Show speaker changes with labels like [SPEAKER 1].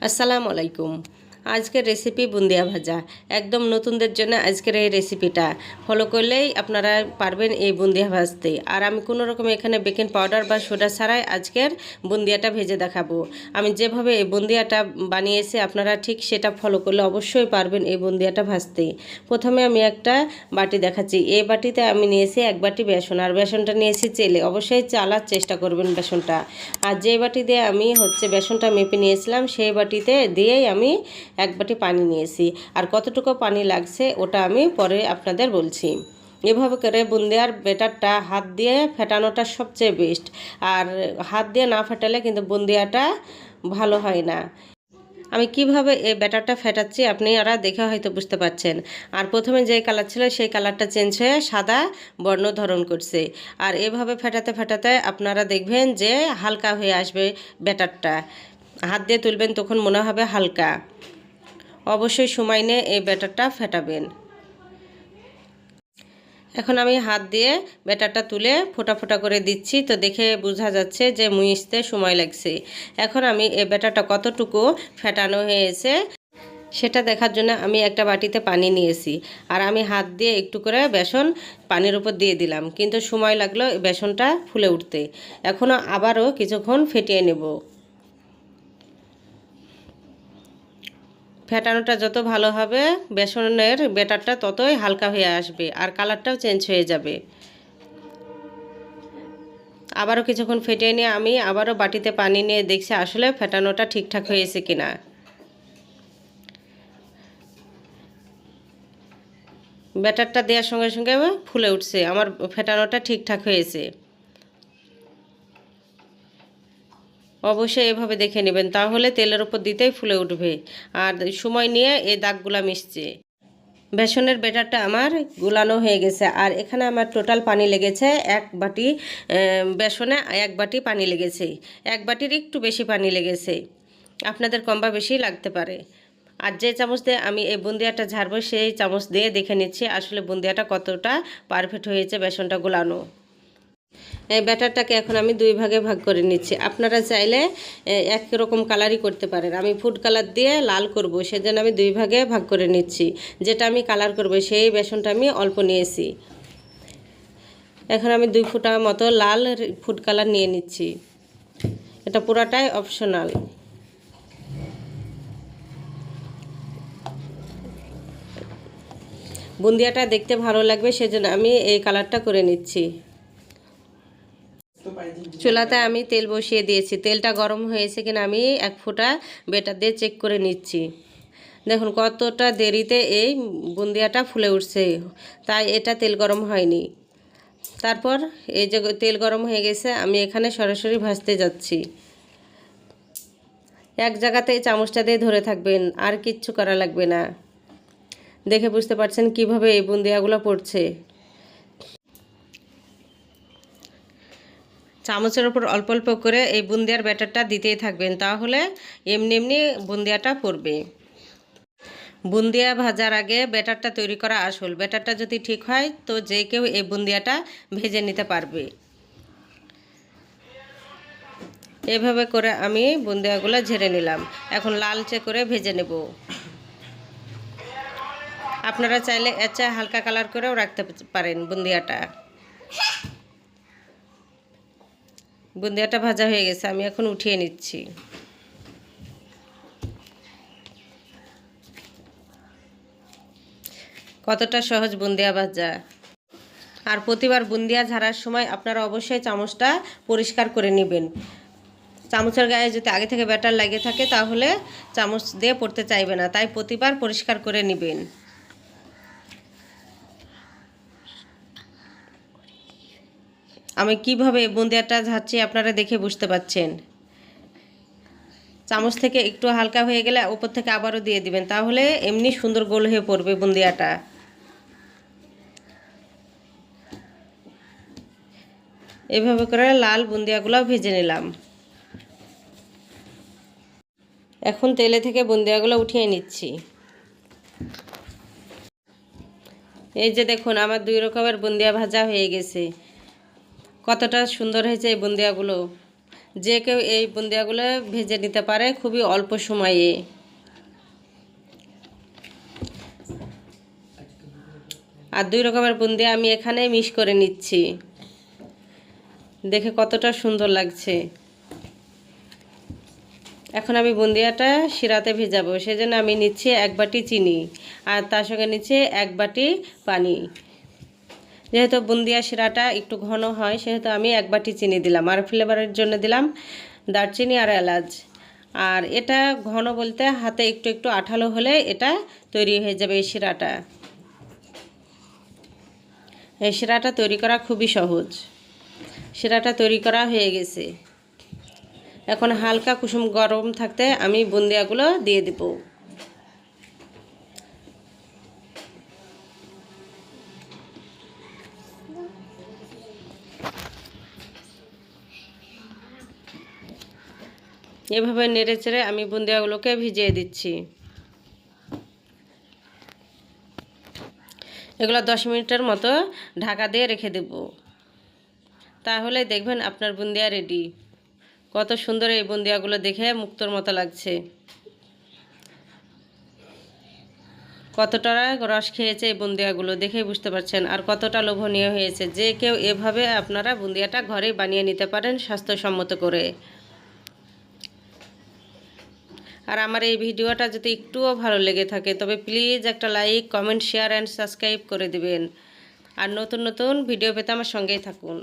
[SPEAKER 1] আসসালামু আলাইকুম। আজকের রেসিপি বুন্দিয়া ভাজা। একদম নতুনদের জন্য আজকের এই রেসিপিটা ফলো করলেই আপনারা পারবেন এই বুন্দিয়া ভাজতে। আর আমি কোনো রকম এখানে বেকিং পাউডার বা সোডা ছাড়াই আজকের বুন্দিয়াটা ভেজে দেখাবো। আমি যেভাবে এই বুন্দিয়াটা বানিয়েছি, আপনারা ঠিক সেটা ফলো করলে অবশ্যই পারবেন এই বুন্দিয়াটা ভাজতে। প্রথমে আমি একটা বাটি দেখাচ্ছি। এই বাটিতে আমি নিয়েছি এক বাটি বেসন। আর বেসনটা নিয়েছি চেলে অবশ্যই চালার চেষ্টা করবেন বেসনটা। আর যে বাটি দিয়ে আমি হচ্ছে বেসনটা মেপে নিয়েছিলাম, সেই বাটিতে দিয়েই আমি এক বাটি পানি নিয়েছি। আর কতটুকু পানি লাগছে ওটা আমি পরে আপনাদের বলছি। এভাবে করে বুন্দিয়ার বেটারটা হাত দিয়ে ফেটানোটা সবচেয়ে বেস্ট আর হাত দিয়ে না ফেটালে কিন্তু বুন্দিয়াটা ভালো হয় না। আমি কীভাবে এই ব্যাটারটা ফেটাচ্ছি আপনি ওরা দেখে হয়তো বুঝতে পারছেন। আর প্রথমে যে কালার ছিল সেই কালারটা চেঞ্জ হয়ে সাদা বর্ণ ধারণ করছে। আর এভাবে ফেটাতে ফেটাতে আপনারা দেখবেন যে হালকা হয়ে আসবে ব্যাটারটা। হাত দিয়ে তুলবেন তখন মনে হবে হালকা। অবশ্যই সময় নিয়ে এই ব্যাটারটা ফেটাবেন। এখন আমি হাত দিয়ে ব্যাটারটা তুলে ফোটা ফোটা করে দিচ্ছি। তো দেখে বোঝা যাচ্ছে যে মুইসতে সময় লাগছে। এখন আমি এই ব্যাটারটা কতটুকু ফেটানো হয়েছে সেটা দেখার জন্য আমি একটা বাটিতে পানি নিয়েছি। আর আমি হাত দিয়ে একটু করে বেসন পানির উপর দিয়ে দিলাম। কিন্তু সময় লাগল বেসনটা ফুলে উঠতে। এখনও আবারও কিছুক্ষণ ফেটিয়ে নেব। ফেটানোটা যত ভালো হবে, বেসনের ব্যাটারটা ততই হালকা হয়ে আসবে আর কালারটাও চেঞ্জ হয়ে যাবে। আবারও কিছুক্ষণ ফেটিয়ে নিয়ে আমি আবারও বাটিতে পানি নিয়ে দেখছি আসলে ফেটানোটা ঠিকঠাক হয়েছে কিনা। ব্যাটারটা দেওয়ার সঙ্গে সঙ্গে ফুলে উঠছে, আমার ফেটানোটা ঠিকঠাক হয়েছে। অবশ্যই এভাবে দেখে নেবেন, তাহলে তেলের উপর দিতেই ফুলে উঠবে। আর সময় নিয়ে এই দাগগুলা মিশছে। বেসনের বেটারটা আমার গুলানো হয়ে গেছে, আর এখানে আমার টোটাল পানি লেগেছে এক বাটি বেসনে এক বাটি পানি লেগেছে। এক বাটির একটু বেশি পানি লেগেছে। আপনাদের কম বা বেশি লাগতে পারে। আর যে চামচ দিয়ে আমি এই বুন্দিয়াটা ঝাড়বো, সেই চামচ দিয়ে দেখে নিচ্ছি আসলে বুন্দিয়াটা কতটা পারফেক্ট হয়েছে বেসনটা গুলানো। এই ব্যাটারটাকে এখন আমি দুই ভাগে ভাগ করে নিচ্ছি। আপনারা চাইলে এক রকম কালারই করতে পারেন। আমি ফুড কালার দিয়ে লাল করব, সেজন্য আমি দুই ভাগে ভাগ করে নিচ্ছি। যেটা আমি কালার করব, সেই বেসনটা আমি অল্প নিয়েছি। এখন আমি দুই ফুটা মতো লাল ফুড কালার নিয়ে নিচ্ছি। এটা পুরাটাই অপশনাল বুন্দিয়াটা দেখতে ভালো লাগবে, সেজন্য আমি এই কালারটা করে নিচ্ছি। চুলাতে আমি তেল বসিয়ে দিয়েছি। তেলটা গরম হয়েছে কিনা আমি এক ফোঁটা বেটার দিয়ে চেক করে নিচ্ছি। দেখুন কতটা দেরিতে এই বুন্দিয়াটা ফুলে উঠছে। তাই এটা তেল গরম হয়নি। তারপর এই যে তেল গরম হয়ে গেছে, আমি এখানে সরাসরি ভাজতে যাচ্ছি। এক জায়গাতে এই চামচটা দিয়ে ধরে থাকবেন, আর কিচ্ছু করা লাগবে না। দেখে বুঝতে পারছেন কীভাবে এই বুন্দিয়াগুলো পড়ছে। চামচের ওপর অল্প অল্প করে এই বুন্দিয়ার ব্যাটারটা দিতেই থাকবেন, তাহলে এমনি এমনি বুন্দিয়াটা পড়বে। বুন্দিয়া ভাজার আগে ব্যাটারটা তৈরি করা আসল। ব্যাটারটা যদি ঠিক হয়, তো যে কেউ এই বুন্দিয়াটা ভেজে নিতে পারবে। এভাবে করে আমি বুন্দিয়াগুলো ঝেড়ে নিলাম। এখন লালচে করে ভেজে নেব। আপনারা চাইলে এর হালকা কালার করেও রাখতে পারেন বুন্দিয়াটা। বুন্দিয়াটা ভাজা হয়ে গেছে, আমি এখন উঠিয়ে নিচ্ছি। কতটা সহজ বুন্দিয়া ভাজা। আর প্রতিবার বুন্দিয়া ঝাড়ার সময় আপনারা অবশ্যই চামচটা পরিষ্কার করে নেবেন। চামচের গায়ে যদি আগে থেকে ব্যাটার লাগে থাকে, তাহলে চামচ দিয়ে পড়তে চাইবে না, তাই প্রতিবার পরিষ্কার করে নেবেন। আমি কীভাবে বুন্দিয়াটা ঝাড়ছি আপনারা দেখে বুঝতে পাচ্ছেন? চামচ থেকে একটু হালকা হয়ে গেলে উপর থেকে আবারও দিয়ে দিবেন, তাহলে এমনি সুন্দর গোল হয়ে পড়বে বুন্দিয়াটা। এভাবে করে লাল বুন্দিয়াগুলো ভেজে নিলাম। এখন তেলে থেকে বুন্দিয়াগুলো উঠিয়ে নিচ্ছি। এই যে দেখুন, আমার দুই রকমের বুন্দিয়া ভাজা হয়ে গেছে। কতটা সুন্দর হয়েছে এই বুন্দিয়াগুলো। যে কেউ এই বুন্দিয়াগুলো ভেজে নিতে পারে খুবই অল্প সময়ে। আর দুই রকমের বুন্দিয়া আমি এখানে মিক্স করে নিচ্ছি। দেখে কতটা সুন্দর লাগছে। এখন আমি বুন্দিয়াটা শিরাতে ভেজাবো, সেজন্য আমি নিচ্ছি এক বাটি চিনি আর তার সঙ্গে নিচ্ছি এক বাটি পানি। যেহেতু বুন্দিয়া শিরাটা একটু ঘন হয়, সেহেতু আমি এক বাটি চিনি দিলাম। আর ফ্লেভারের জন্য দিলাম দারচিনি আর এলাচ। আর এটা ঘন বলতে হাতে একটু একটু আঠালো হলে এটা তৈরি হয়ে যাবে এই শিরাটা। এই শিরাটা তৈরি করা খুবই সহজ। শিরাটা তৈরি করা হয়ে গেছে। এখন হালকা কুসুম গরম থাকতে আমি বুন্দিয়াগুলো দিয়ে দিব। এভাবে নেড়ে চেড়ে আমি বুন্দিয়াগুলোকে ভিজিয়ে দিচ্ছি। এগুলো দশ মিনিটের মতো ঢাকা দিয়ে রেখে দেব। তাহলে দেখবেন আপনার বুন্দিয়া রেডি কত সুন্দর এই বুন্দিয়াগুলো দেখে মুক্তর মতো লাগছে। কতটা রস খেয়েছে এই বুন্দিয়াগুলো দেখেই বুঝতে পারছেন। আর কতটা লোভনীয় হয়েছে যে কেউ এভাবে আপনারা বুন্দিয়াটা ঘরে বানিয়ে নিতে পারেন স্বাস্থ্যসম্মত করে। আর আমার এই ভিডিওটা যদি একটুও ভালো লেগে থাকে, তবে প্লিজ একটা like, comment share and subscribe করে দেবেন। আর নতুন নতুন ভিডিও পেতে আমার সঙ্গেই থাকুন।